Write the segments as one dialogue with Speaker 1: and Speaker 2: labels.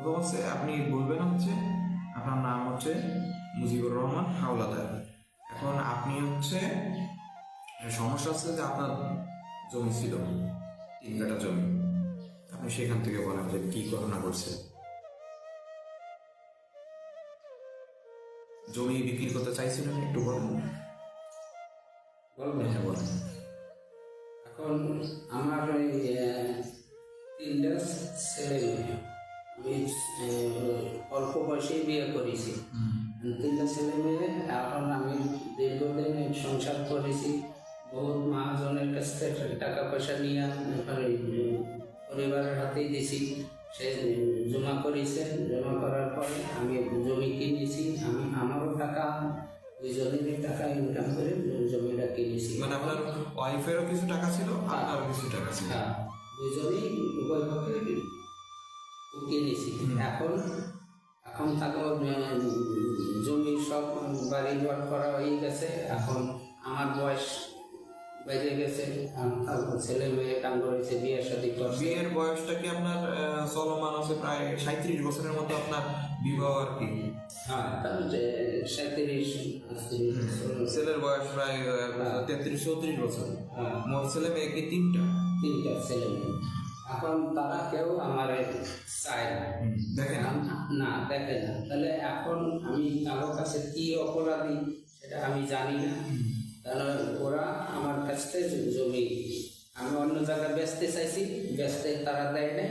Speaker 1: প্রথম হচ্ছে আপনি বলবেন হচ্ছে আপনার নাম হচ্ছে মুজিবুর রহমান হাওলাদার। এখন আপনি হচ্ছে সমস্যা হচ্ছে যে আপনার জমি ছিল তিন কাটা জমি। আপনি সেখান থেকে বলেন যে কি ঘটনা ঘটছে। জমি বিক্রি করতে চাইছিলেন একটু বলেন।
Speaker 2: বলবেন
Speaker 1: হ্যাঁ বলেন।
Speaker 2: এখন আমার ওই তিনটা ছেলে মেয়ে। বয়সেই বিয়ে করেছি। তিনটা ছেলে মেয়ে এখন আমি দীর্ঘদিন সংসার করেছি। বহুত মহাজনের কাছ থেকে টাকা পয়সা নিয়ে পরিবারের হাতেই দিছি। সে জমা করেছে। জমা করার পরে আমি জমি কিনেছি। আমি আমারও টাকা দুজনেরই টাকা ইনকাম করে জমিটা কিনেছি।
Speaker 1: মানে আপনার ওয়াইফেরও কিছু টাকা ছিল আপনারও কিছু টাকা ছিল?
Speaker 2: হ্যাঁ। দুজনেই উভয় পক্ষে উঠিয়ে এখন এখন তাকে জমি সব বাড়ি ঘর করা হয়ে গেছে। এখন আমার বয়স বেজে গেছে। ছেলে মেয়ে কাম করেছে বিয়ে শাদী করছে।
Speaker 1: বিয়ের বয়সটা কি আপনার চলমান আছে প্রায় সাঁত্রিশ বছরের মতো আপনার বিবাহ আর কি?
Speaker 2: হ্যাঁ
Speaker 1: ছেলের বয়স প্রায় তেত্রিশ চৌত্রিশ বছর।
Speaker 2: হ্যাঁ।
Speaker 1: মোট ছেলে মেয়ে কি তিনটা?
Speaker 2: তিনটা ছেলে মেয়ে। এখন তারা কেউ আমার চায় না।
Speaker 1: দেখেন
Speaker 2: না- না দেখে না। তাহলে এখন আমি কারও কাছে কি অপরাধী সেটা আমি জানি না। তাহলে ওরা আমার কাছ থেকে জমি আমি অন্য জায়গায় বেচতে চাইছি বেচতে তারা দেয় না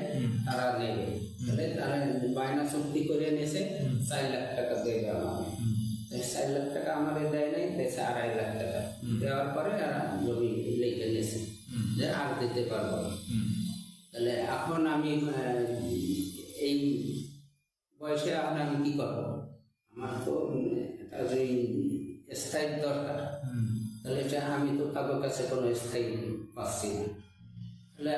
Speaker 2: তারা নেবে। তাহলে তারা বায়না চুক্তি করে নিয়েছে চার লাখ টাকা দেবে আমাকে। চার লাখ টাকা আমার দেয় নাই দেশে আড়াই লাখ টাকা। দেওয়ার পরে এরা জমি লিখে নিয়েছে। যে আর দিতে পারব না। এখন আমি এই বয়সে এখন আমি কি করব? আমার তো স্থায়ী দরকার তাহলে আমি তো কারোর কাছে কোনো স্থায়ী পাচ্ছি না। তাহলে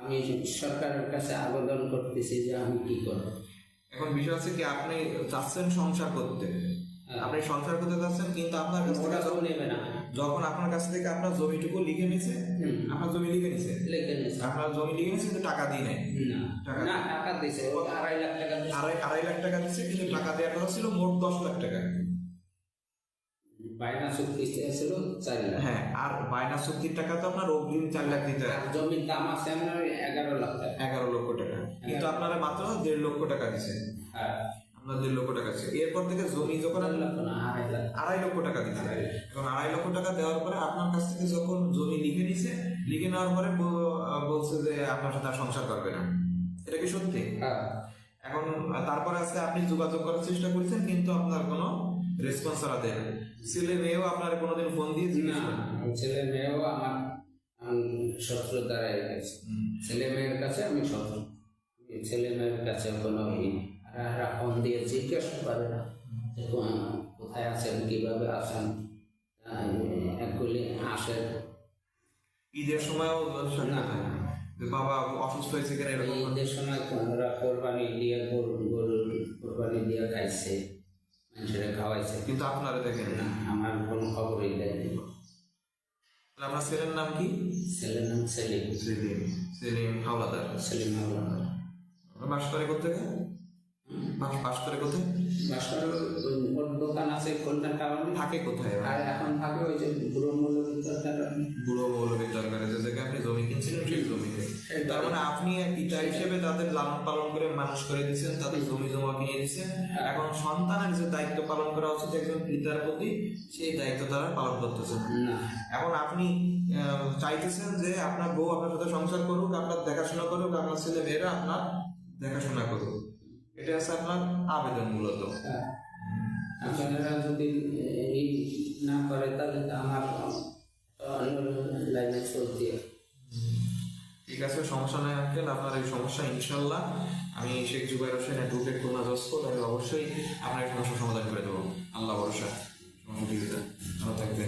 Speaker 2: আমি সরকারের কাছে আবেদন করতেছি যে আমি কি করব।
Speaker 1: এখন বিষয় হচ্ছে কি আপনি চাচ্ছেন সংসার করতে। আপনি সংসার করতে চাচ্ছেন কিন্তু আপনার কাছ থেকে যখন-
Speaker 2: নেবে না
Speaker 1: যখন আপনার কাছ থেকে আপনার জমিটুকু লিখে নিছে আপনার জমি লিখে নিছে।
Speaker 2: লেখে নিয়েছে
Speaker 1: আপনার জমি লিখে নিছে কিন্তু টাকা দিয়ে নেয়
Speaker 2: না
Speaker 1: টাকা?
Speaker 2: না টাকা দিছে আড়াই লাখ টাকা দিছে।
Speaker 1: আড়াই আড়াই লাখ টাকা দিচ্ছে কিন্তু টাকা দেওয়ার কথা ছিল মোট দশ লাখ টাকা।
Speaker 2: বায়না চুক্তি ছিল চার লাখ।
Speaker 1: হ্যাঁ আর বায়না চুক্তির টাকা তো আপনার অগ্রিম চার লাখ দিতে হয়।
Speaker 2: আর জমির দাম আছে আমার এগারো লাখ টাকা।
Speaker 1: এগারো লক্ষ টাকা। কিন্তু আপনারা মাত্র দেড় লক্ষ টাকা দিচ্ছে
Speaker 2: হ্যাঁ।
Speaker 1: আপনার দেড় লক্ষ টাকা এরপর থেকে জমি যখন
Speaker 2: আড়াই
Speaker 1: লক্ষ টাকা দিচ্ছে এখন আড়াই লক্ষ টাকা দেওয়ার পরে আপনার কাছ থেকে যখন জমি লিখে নিছে লিখে নেওয়ার পরে বলছে যে আপনার সাথে আর সংসার করবে না। এটা কি সত্যি?
Speaker 2: হ্যাঁ।
Speaker 1: এখন তারপরে আজকে আপনি যোগাযোগ করার চেষ্টা করেছেন কিন্তু আপনার কোনো রেসপন্স তারা দেন ছেলে মেয়েও আপনার কোনোদিন ফোন দিয়ে জিজ্ঞেস
Speaker 2: না ছেলে মেয়েও আমার শত্রু দ্বারাই গেছে ছেলে মেয়ের কাছে আমি শত্রু। এই ছেলে মেয়ের কাছে কোনো এরা ফোন দিয়ে জিজ্ঞেস করে না। যে কোথায় আছেন কীভাবে আছেন আহ, একগুলি আসেন
Speaker 1: ঈদের সময়ও না। বাবা অসুস্থ হয়েছে কেন এরকম
Speaker 2: ঈদের সময় ওরা কোরবানি দিয়ে গরু গরু কোরবানি দিয়ে খাইছে মানুষেরা খাওয়াইছে।
Speaker 1: কিন্তু আপনারা দেখেন
Speaker 2: না। আমার কোনো খবরই দেয়নি
Speaker 1: তাহলে আপনার ছেলের নাম কি?
Speaker 2: ছেলের নাম সেলিম।
Speaker 1: সেলিম সেলিম হাওলাদার।
Speaker 2: সেলিম হাওলাদার।
Speaker 1: বাস করে বাস বাস করে কোথায়
Speaker 2: বাসার ওর দোকান আছে টাউনে
Speaker 1: থাকে কোথায়
Speaker 2: আর এখন থাকে ওই যে বুড়ো
Speaker 1: বুড়ো মৌলবীর দরকারে আপনি জমি কিনছিলেন সেই জমিতে। তার মানে আপনি পিতা হিসেবে তাদের লালন পালন করে মানুষ করে দিচ্ছেন তাদের জমি জমা কিনে দিচ্ছেন এখন সন্তানের যে দায়িত্ব পালন করা উচিত একজন পিতার প্রতি সেই দায়িত্ব তারা পালন করতেছেন এখন আপনি চাইতেছেন যে আপনার বউ আপনার সাথে সংসার করুক আপনার দেখাশোনা করুক আপনার ছেলে মেয়েরা আপনার দেখাশোনা করুক। এটা হচ্ছে আপনার আবেদন মূলত।
Speaker 2: হ্যাঁ। আপনারা যদি এই না করে তাহলে আমার লাইনে চলতে
Speaker 1: ঠিক আছে সমস্যা নাই আঙ্কেল আপনার এই সমস্যা ইনশাল্লাহ। আমি শেখ জুবাইর হোসেন অ্যাডভোকেট খুলনা জসকোট আমি অবশ্যই আপনার এই সমস্যার সমাধান করে দেবো। আল্লাহ ভরসা ভালো থাকবে